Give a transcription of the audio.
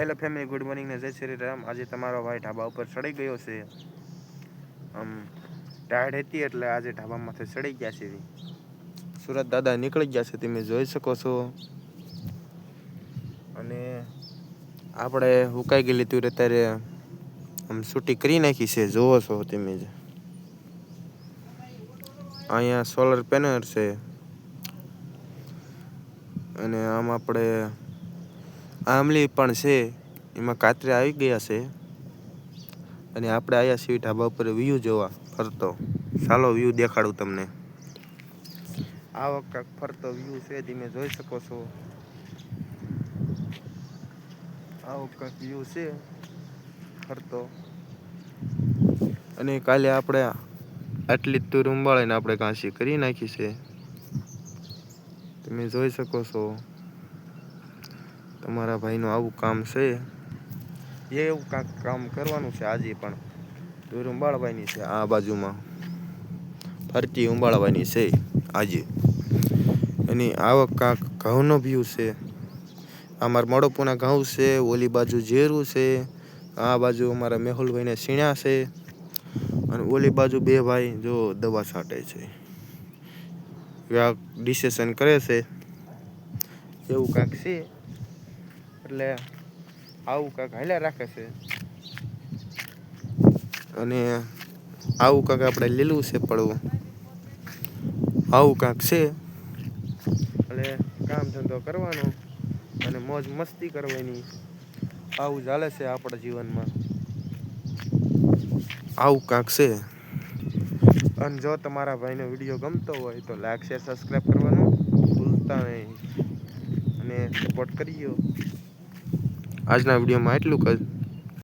Hello family good morning ને જય શ્રી રામ. આજે તમારો ભાઈ ઢાબા ઉપર ચડી ગયો છે. આમ ટાયર્ડ હતી એટલે આજે ઢાબામાંથી ચડી ગયા છે. સુરત દાદા નીકળી ગયા છે, તમે જોઈ શકો છો. અને આપણે હુકાઈ ગયેલી તું અત્યારે આમ છૂટી કરી નાખી છે જોવો છો તમે જ. અહીંયા સોલર પેનલ છે. અને આમ આપણે આમલી પણ છે. એમાં કાતરે આવી ગયા છે. અને આપણે આવ્યા છીએ ઢાબા ઉપર વ્યૂ જોવા ફરતો. ચાલો વ્યૂ દેખાડું તમને. આ કાંક ફરતો વ્યૂ છે, તમે જોઈ શકો છો. આવો કાંક વ્યૂ છે, ફરતો. અને કાલે આપણે આટલી જ તુર આપણે કાંસી કરી નાખી છે. તમે જોઈ શકો છો. તમારા ભાઈનું આવું કામ છે? એ એવું કાંક કામ કરવાનું છે આજે પણ. દૂર ઉંબાળવાની છે આ બાજુમાં. ફરતી ઉંબાળવાની છે આજે. અને આવક કાંક ઘઉંનો વ્યૂ છે. અમારા મડોપુના ઘઉં છે, ઓલી બાજુ ઝેરું છે, આ બાજુ અમારા મેહુલભાઈને સીણ્યા છે, અને ઓલી બાજુ બે ભાઈ જો દવા છાંટે છે. ડિસેશન કરે છે. એવું કાંક છે. એટલે આવું કાંક હાલ્યા રાખે છે. અને આવું કાંક આપણે લીલું છે પડવું. આવું કાંક છે. એટલે કામ ધંધો કરવાનો અને મોજ મસ્તી કરવાની. આવું ચાલે છે આપણા જીવનમાં. આવું કાંક છે. અને જો તમારા ભાઈનો વીડિયો ગમતો હોય તો લાઈક, શેર, સબસ્ક્રાઈબ કરવાનું ભૂલતા નહીં. અને સપોર્ટ કરીયો. આજના વિડીયોમાં એટલું જ.